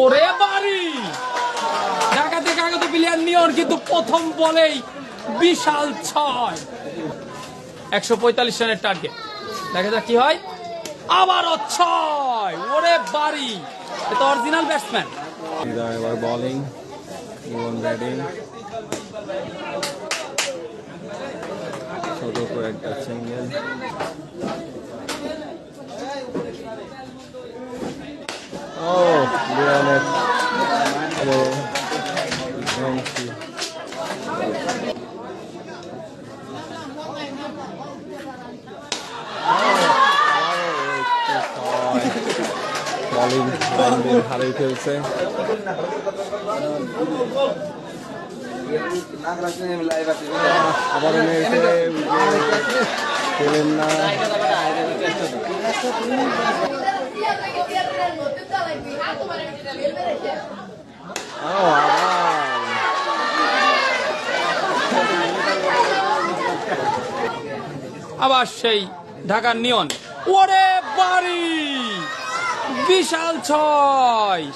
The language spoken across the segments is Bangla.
ওরে বাড়ি! ঢাকা থেকে আগত প্লেয়ার নিয়র কিন্তু প্রথম বলেই বিশাল ছয়। একশো পঁয়তাল্লিশ রানের টার্গেট দেখা যাক কি হয়। আবারও ছয়। ওরে বাড়ি! এটা অরিজিনাল ব্যাটসম্যান এবার বলিং ইমন ব্যাটিং ছোট করে সিঙ্গেল বলিং হারিয়ে ফেলছে আবার না আবার সেই ঢাকার নিয়ন। ওরে বাড়ি! বিশাল ছয়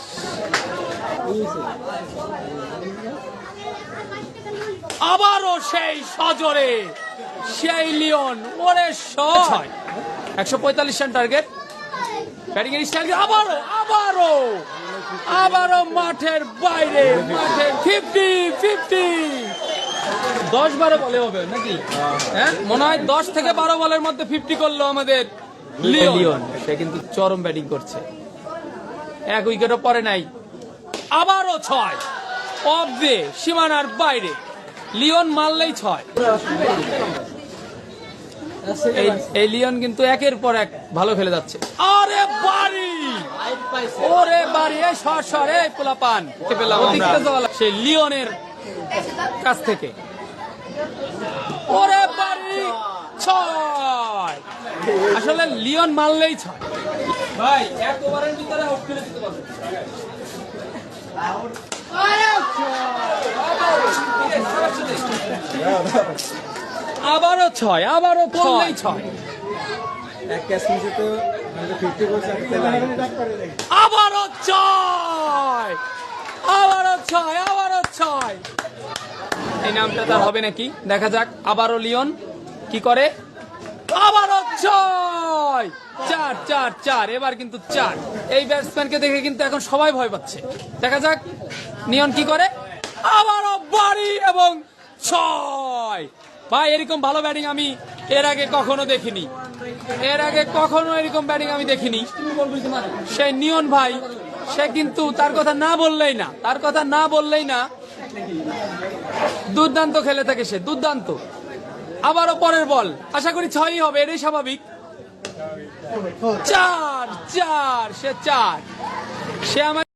আবারও সেই সজরে, সেই লিওন, ওরে ছয় একশো পঁয়তাল্লিশ রান টার্গেট ব্যাটিং এর স্টাইল আবারও আবারও আবারও মাঠের বাইরে মাঠের ফিফটি ফিফটি। দশ বারো বলে হবে নাকি? হ্যাঁ মনে হয় দশ থেকে বারো বলের মধ্যে ফিফটি করল আমাদের লিওন। সে কিন্তু চরম ব্যাটিং করছে। এক উইকেটও পরে নাই। আবারও ছয়। অফ দে সীমানার বাইরে। লিওন মারলেই ছয়। এই লিওন কিন্তু একের পর এক ভালো খেলে যাচ্ছে। আরে বাড়ি! ওরে বাড়ি এই সর সর এই পোলাপান। কে পেলাম সেই লিওনের কাছ থেকে। ওরে বাড়ি! ছয়। আসলে লিওন মারলেই ছয়। ভাই এক ওভারের ভিতরে আউট করে দিতে পারবে আবারও ছয় আবারও ছয়। পার্সেন্ট আবারও ছয় আবারও ছয় আবারও ছয়। এই নামটা তার হবে নাকি? দেখা যাক আবারও লিওন কি করে? আবারও ছয় চার চার চার এবার কিন্তু চার। এই ব্যাটসম্যানকে দেখে কিন্তু এখন সবাই ভয় পাচ্ছে। দেখা যাক নিয়ন কি করে? আবারও বাড়ি এবং ছয়। ভাই, এরকম ভালো ব্যাটিং আমি এর আগে কখনো দেখিনি। এর আগে কখনো এরকম ব্যাটিং আমি দেখিনি। সেই নিয়ন ভাই, সে কিন্তু তার কথা না বললেই না, তার কথা না বললেই না দুর্দান্ত খেলে থাকে সে, দুর্দান্ত। আবারও পরের বল, আশা করি ছয়ই হবে, এটাই স্বাভাবিক। চার চার, সে চার। সে আমার